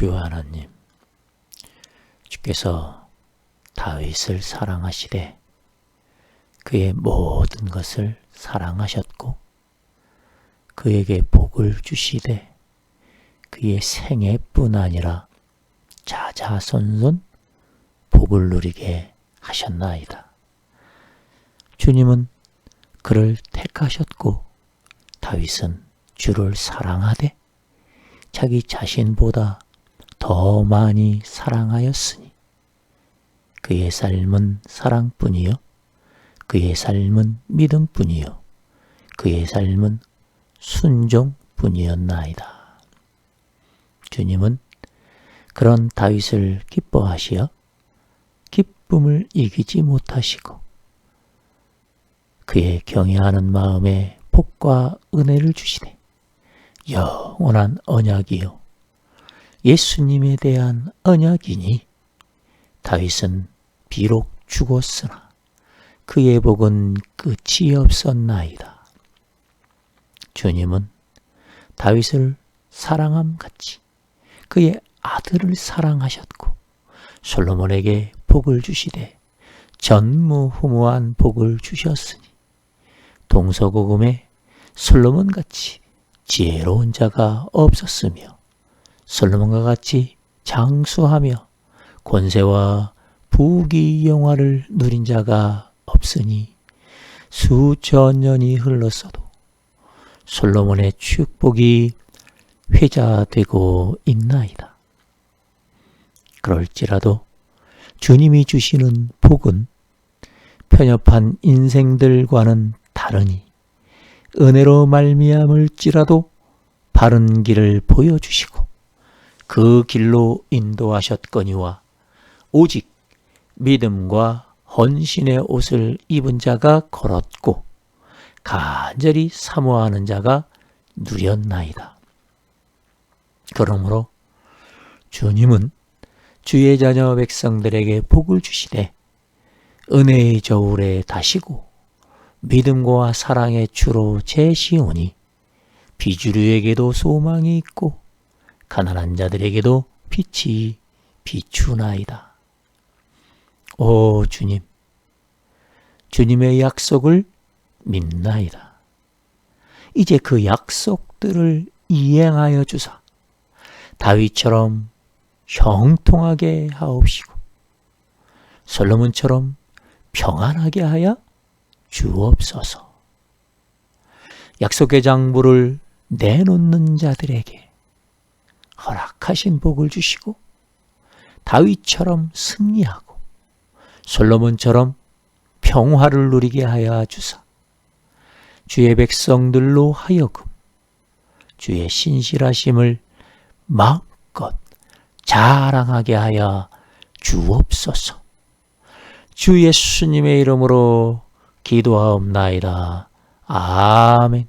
주 하나님, 주께서 다윗을 사랑하시되 그의 모든 것을 사랑하셨고 그에게 복을 주시되 그의 생애뿐 아니라 자자손손 복을 누리게 하셨나이다. 주님은 그를 택하셨고 다윗은 주를 사랑하되 자기 자신보다 더 많이 사랑하였으니 그의 삶은 사랑뿐이요 그의 삶은 믿음뿐이요 그의 삶은 순종뿐이었나이다. 주님은 그런 다윗을 기뻐하시어 기쁨을 이기지 못하시고 그의 경외하는 마음에 복과 은혜를 주시네. 영원한 언약이요. 예수님에 대한 언약이니 다윗은 비록 죽었으나 그의 복은 끝이 없었나이다. 주님은 다윗을 사랑함 같이 그의 아들을 사랑하셨고 솔로몬에게 복을 주시되 전무후무한 복을 주셨으니 동서고금에 솔로몬 같이 지혜로운 자가 없었으며 솔로몬과 같이 장수하며 권세와 부귀 영화를 누린 자가 없으니 수천 년이 흘렀어도 솔로몬의 축복이 회자되고 있나이다. 그럴지라도 주님이 주시는 복은 편협한 인생들과는 다르니 은혜로 말미암을지라도 바른 길을 보여주시고 그 길로 인도하셨거니와 오직 믿음과 헌신의 옷을 입은 자가 걸었고 간절히 사모하는 자가 누렸나이다. 그러므로 주님은 주의 자녀 백성들에게 복을 주시되 은혜의 저울에 다시고 믿음과 사랑의 주로 제시오니 비주류에게도 소망이 있고 가난한 자들에게도 빛이 비추나이다. 오 주님, 주님의 약속을 믿나이다. 이제 그 약속들을 이행하여 주사 다윗처럼 형통하게 하옵시고 솔로몬처럼 평안하게 하여 주옵소서. 약속의 장부를 내놓는 자들에게 허락하신 복을 주시고 다윗처럼 승리하고 솔로몬처럼 평화를 누리게 하여 주사 주의 백성들로 하여금 주의 신실하심을 마음껏 자랑하게 하여 주옵소서. 주 예수님의 이름으로 기도하옵나이다. 아멘.